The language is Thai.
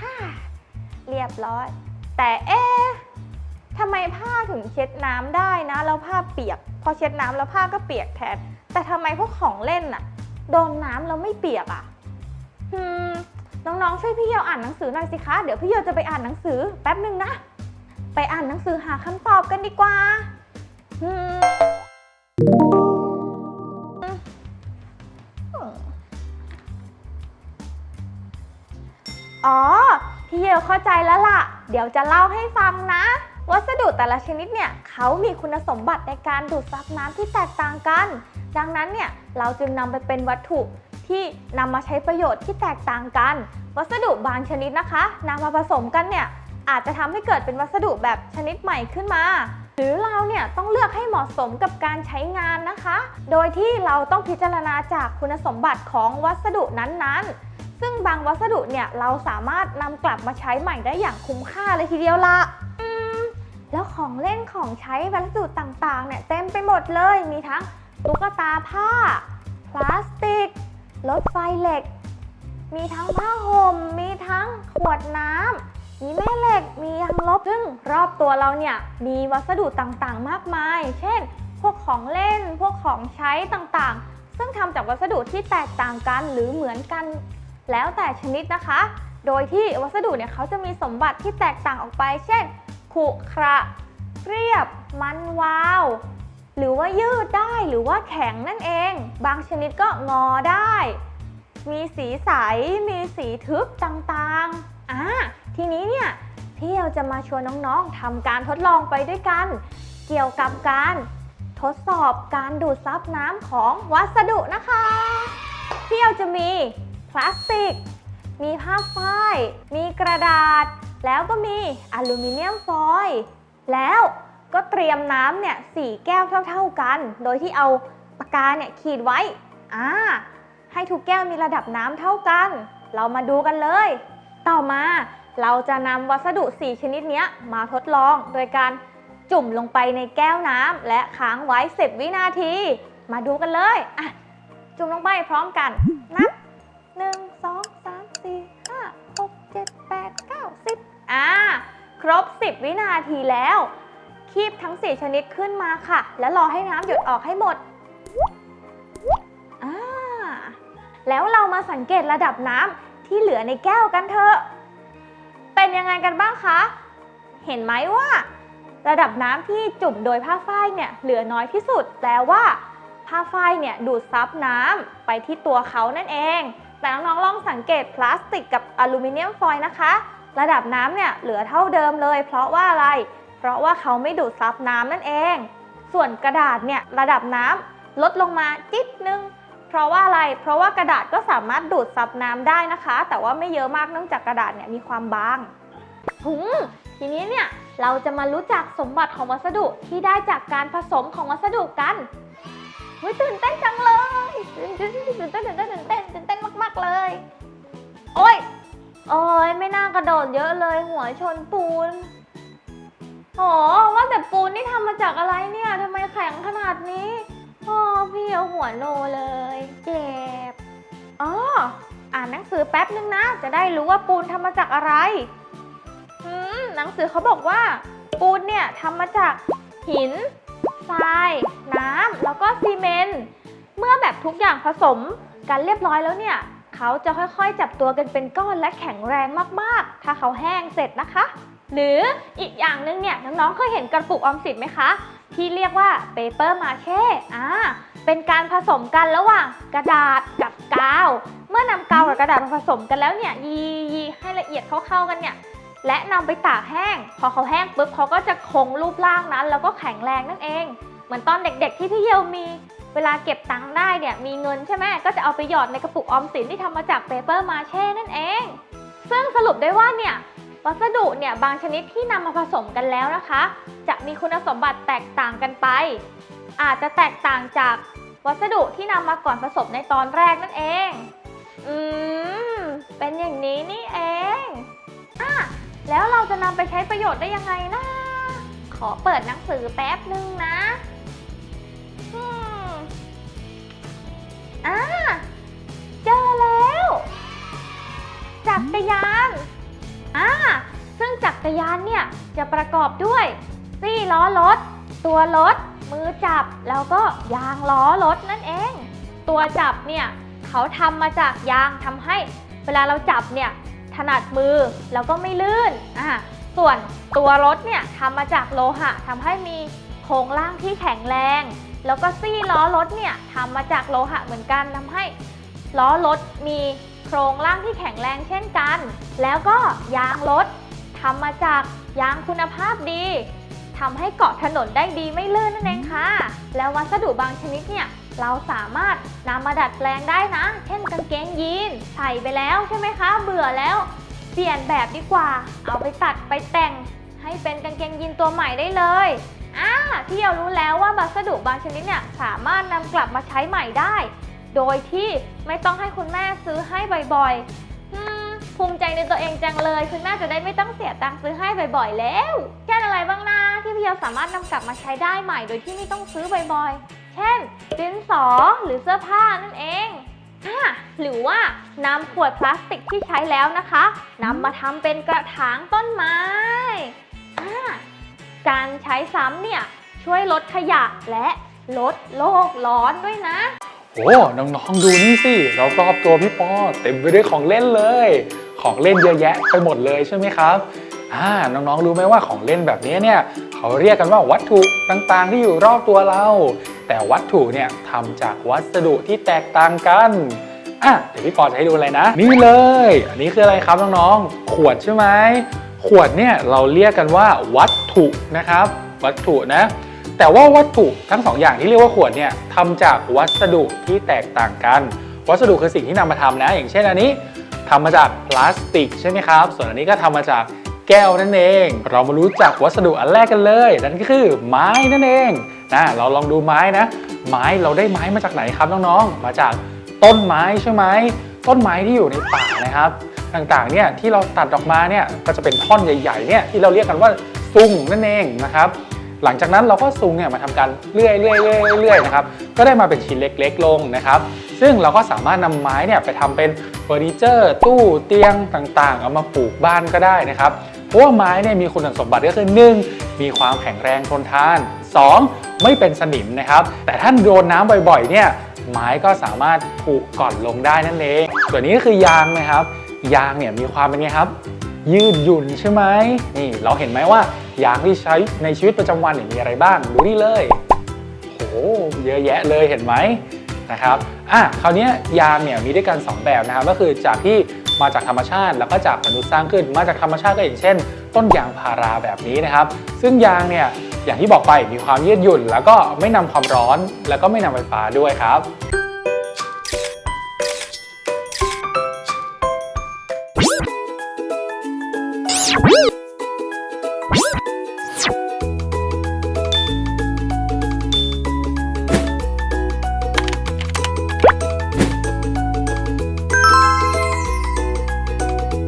ฮ่าเรียบร้อย แต่เอ๊ะทำไมผ้าถึงเช็ดน้ำได้นะ แล้วผ้าเปียก พอเช็ดน้ำแล้วผ้าก็เปียกแทน แต่ทำไมพวกของเล่นน่ะ โดนน้ำแล้วไม่เปียกอะอืมน้องๆช่วยพี่เยาอ่านหนังสือหน่อยสิคะ เดี๋ยวพี่เยาจะไปอ่านหนังสือแป๊บหนึ่งนะ ไปอ่านหนังสือหาคำตอบกันดีกว่าอืม อ๋อ พี่เยลเข้าใจแล้วล่ะ เดี๋ยวจะเล่าให้ฟังนะ วัสดุแต่ละชนิดเนี่ยเขามีคุณสมบัติในการดูดซับน้ำที่แตกต่างกัน ดังนั้นเนี่ยเราจึงนำไปเป็นวัตถุที่นำมาใช้ประโยชน์ที่แตกต่างกัน วัสดุบางชนิดนะคะนำมาผสมกันเนี่ยอาจจะทำให้เกิดเป็นวัสดุแบบชนิดใหม่ขึ้นมา หรือเราเนี่ยต้องเลือกให้เหมาะสมกับการใช้งานนะคะ โดยที่เราต้องพิจารณาจากคุณสมบัติของวัสดุนั้นๆ ซึ่งบางวัสดุเนี่ยเราสามารถนำกลับมาใช้ใหม่ได้อย่างคุ้มค่าเลยทีเดียวละอืมแล้วของเล่นของใช้วัสดุต่างๆเนี่ยเต็มไปหมดเลย มีทั้งตุ๊กตาผ้า พลาสติก รถไฟเหล็ก มีทั้งผ้าห่ม มีทั้งขวดน้ำ มีแม่เหล็ก มียางลบ ซึ่งรอบตัวเราเนี่ยมีวัสดุต่างๆ มากมาย เช่น พวกของเล่น พวกของใช้ต่างๆ ซึ่งทำจากวัสดุที่แตกต่างกันหรือเหมือนกัน แล้วแต่ชนิดนะคะ โดยที่วัสดุเนี่ยเขาจะมีสมบัติที่แตกต่างออกไป เช่นขรุขระเรียบ มันวาว หรือว่ายืดได้หรือว่าแข็งนั่นเอง บางชนิดก็งอได้ มีสีใส มีสีทึบต่างๆอ่าทีนี้เนี่ยพี่เราจะมาชวนน้องๆทำการทดลองไปด้วยกัน เกี่ยวกับการทดสอบการดูดซับน้ำของวัสดุนะคะพี่เราจะมี พลาสติก มีผ้าฝ้าย มีกระดาษ แล้วก็มีอลูมิเนียมฟอยล์แล้วก็เตรียมน้ำเนี่ยสี่แก้วเท่า ๆกัน โดยที่เอาปากกาเนี่ยขีดไว้อ่าให้ทุกแก้วมีระดับน้ำเท่ากัน เรามาดูกันเลย ต่อมาเราจะนำวัสดุ 4 ชนิดเนี้ยมาทดลองโดยการจุ่มลงไปในแก้วน้ำและค้างไว้ 10 วินาที มาดูกันเลย อะ จุ่มลงไปพร้อมกันนับ 1 2 3 4 5 6 7 8 9 10อ่า ครบ 10 วินาทีแล้ว คีบทั้ง 4 ชนิดขึ้นมาค่ะ แล้วรอให้น้ำหยดออกให้หมดอ่าแล้วเรามาสังเกตระดับน้ำที่เหลือในแก้วกันเถอะ เป็นยังไงกันบ้างคะ เห็นไหมว่า ระดับน้ำที่จุ่มโดยผ้าฝ้ายเนี่ยเหลือน้อยที่สุดแปลว่าผ้าฝ้ายเนี่ยดูดซับน้ำไปที่ตัวเขานั่นเอง แต่น้องๆลองสังเกตพลาสติกกับอลูมิเนียมฟอยล์นะคะ ระดับน้ำเนี่ยเหลือเท่าเดิมเลย เพราะว่าอะไร เพราะว่าเขาไม่ดูดซับน้ำนั่นเอง ส่วนกระดาษเนี่ยระดับน้ำลดลงมาจิดนึง เพราะว่าอะไร เพราะว่ากระดาษก็สามารถดูดซับน้ำได้นะคะ แต่ว่าไม่เยอะมากเนื่องจากกระดาษเนี่ยมีความบางหืมทีนี้เนี่ยเราจะมารู้จักสมบัติของวัสดุที่ได้จากการผสมของวัสดุกันเฮ้ยตื่นเต้นจังเลยตื่นเต้นตื่นเต้นตื่นเต้นตื่นเต้นตื่นเต้นมากเลย โอ้ย โอ้ยไม่น่ากระโดดเยอะเลย หัวชนปูนโอ้ว่าแต่ปูนนี่ทำมาจากอะไรเนี่ยทำไมแข็งขนาดนี้พ่อพี่เอาหัวโนเลย เจ็บอ๋ออ่านหนังสือแป๊บนึงนะ จะได้รู้ว่าปูนทำมาจากอะไรอืมหนังสือเขาบอกว่า ปูนเนี่ยทำมาจากหินทราย น้ำแล้วก็ซีเมนต์เมื่อแบบทุกอย่างผสมกันเรียบร้อยแล้วเนี่ย เขาจะค่อยๆ จับตัวกันเป็นก้อนและแข็งแรงมากๆ ถ้าเขาแห้งเสร็จนะคะ หรืออีกอย่างหนึงเนี่ยน้องๆเคยเห็นกระปุกออมสินไหมคะ ที่เรียกว่าเปเปอร์มาเช่อ่าเป็นการผสมกันระหว่างกระดาษกับกาว เมื่อนำกาวกับกระดาษมาผสมกันแล้วเนี่ยยียีให้ละเอียดเข้าๆกันเนี่ยและนำไปตากแห้ง พอเขาแห้งปุ๊บเขาก็จะคงรูปร่างนั้น แล้วก็แข็งแรงนั่นเอง เหมือนตอนเด็กๆที่พี่เยลมี เวลาเก็บตังค์ได้เนี่ยมีเงินใช่ไหมก็จะเอาไปหยอดในกระปุกออมสินที่ทำมาจากเปเปอร์มาเช่นั่นเอง ซึ่งสรุปได้ว่าเนี่ยวัสดุเนี่ยบางชนิดที่นำมาผสมกันแล้วนะคะ จะมีคุณสมบัติแตกต่างกันไป อาจจะแตกต่างจากวัสดุที่นำมาก่อนผสมในตอนแรกนั่นเอง อืม เป็นอย่างนี้นี่เองอะแล้วเราจะนำไปใช้ประโยชน์ได้ยังไงนะ ขอเปิดหนังสือแป๊บนึงนะ อ่าเจอแล้ว จักรยานอ่าซึ่งจักรยานเนี่ยจะประกอบด้วยซี่ล้อรถ ตัวรถ มือจับ แล้วก็ยางล้อรถนั่นเอง ตัวจับเนี่ยเขาทำมาจากยางทำให้ เวลาเราจับเนี่ยถนัดมือแล้วก็ไม่ลื่นอ่าส่วนตัวรถเนี่ยทำมาจากโลหะทำให้มีโครงร่างที่แข็งแรง แล้วก็ซี่ล้อรถเนี่ยทำมาจากโลหะเหมือนกันทำให้ล้อรถมีโครงร่างที่แข็งแรงเช่นกัน แล้วก็ยางรถทำมาจากยางคุณภาพดีทำให้เกาะถนนได้ดีไม่ลื่นนั่นเองค่ะ แล้ววัสดุบางชนิดเนี่ยเราสามารถนำมาดัดแปลงได้นะ เช่นกางเกงยีนใส่ไปแล้วใช่ไหมคะ เบื่อแล้ว เปลี่ยนแบบดีกว่า เอาไปตัดไปแต่งให้เป็นกางเกงยีนตัวใหม่ได้เลย อ่าพี่เรารู้แล้วว่าวัสดุบางชนิดเนี่ยสามารถนำกลับมาใช้ใหม่ได้ โดยที่ไม่ต้องให้คุณแม่ซื้อให้บ่อยๆภูมิใจในตัวเองจังเลย คุณแม่จะได้ไม่ต้องเสียตังค์ซื้อให้บ่อยๆ แล้วเช่นอะไรบ้างนะที่พี่เราสามารถนำกลับมาใช้ได้ใหม่ โดยที่ไม่ต้องซื้อบ่อยๆ เช่นดินสอหรือเสื้อผ้านั่นเองหรือว่านำขวดพลาสติกที่ใช้แล้วนะคะนำมาทำเป็นกระถางต้นไม้การใช้ซ้ำเนี่ย ช่วยลดขยะและลดโลกร้อนด้วยนะ โอ้น้องๆดูนี่สิรอบๆตัวพี่ปอเต็มไปด้วยของเล่นเลย ของเล่นเยอะแยะไปหมดเลยใช่ไหมครับอ่าน้องๆรู้ไหมว่าของเล่นแบบนี้เนี่ยเขาเรียกกันว่าวัตถุต่างๆ ที่อยู่รอบตัวเรา แต่วัตถุเนี่ยทำจากวัสดุที่แตกต่างกันอะเดี๋ยวพี่ปอจะให้ดูอะไรนะ นี่เลย อันนี้คืออะไรครับน้องๆขวดใช่ไหมขวดเนี่ยเราเรียกกันว่าวัตถุนะครับ วัตถุนะ แต่ว่าวัตถุทั้งสองอย่างที่เรียกว่าขวดเนี่ยทำจากวัสดุที่แตกต่างกัน วัสดุคือสิ่งที่นำมาทำนะ อย่างเช่นอันนี้ทำมาจากพลาสติกใช่ไหมครับ ส่วนอันนี้ก็ทำมาจากแก้วนั่นเอง เรามารู้จักวัสดุอันแรกกันเลยนั่นก็คือไม้นั่นเองนะเราลองดูไม้นะ ไม้เราได้ไม้มาจากไหนครับน้องๆ มาจากต้นไม้ใช่ไหมต้นไม้ที่อยู่ในป่านะครับ ต่างๆเนี่ยที่เราตัดออกมาเนี่ยก็จะเป็นท่อนใหญ่ๆเนี่ยที่เราเรียกกันว่าซุงนั่นเองนะครับ หลังจากนั้นเราก็ซุงเนี่ยมาทำการเลื่อยเลื่อยเลื่อยเลื่อยนะครับก็ได้มาเป็นชิ้นเล็กๆลงนะครับ ซึ่งเราก็สามารถนำไม้เนี่ยไปทำเป็นเฟอร์นิเจอร์ ตู้เตียงต่างๆ เอามาปลูกบ้านก็ได้นะครับเพราะว่าไม้เนี่ยมีคุณสมบัติก็คือ 1. มีความแข็งแรงทนทาน 2. ไม่เป็นสนิมนะครับ แต่ถ้าโดนน้ำบ่อยๆ เนี่ยไม้ก็สามารถผุก่อนลงได้นั่นเอง ส่วนนี้ก็คือยางนะครับ ยางเนี่ยมีความเป็นไงครับ ยืดหยุ่นใช่ไหมนี่เราเห็นไหมว่ายางที่ใช้ในชีวิตประจำวันมีอะไรบ้าง ดูนี่เลยโหเยอะแยะเลยเห็นไหมนะครับอะคราวนี้ยางเนี่ยมีด้วยกัน 2 แบบนะครับ ก็คือจากที่มาจากธรรมชาติ แล้วก็จากมนุษย์สร้างขึ้น มาจากธรรมชาติก็อย่างเช่น ต้นยางพาราแบบนี้นะครับ ซึ่งยางเนี่ยอย่างที่บอกไปมีความยืดหยุ่น แล้วก็ไม่นำความร้อน แล้วก็ไม่นำไฟฟ้าด้วยครับ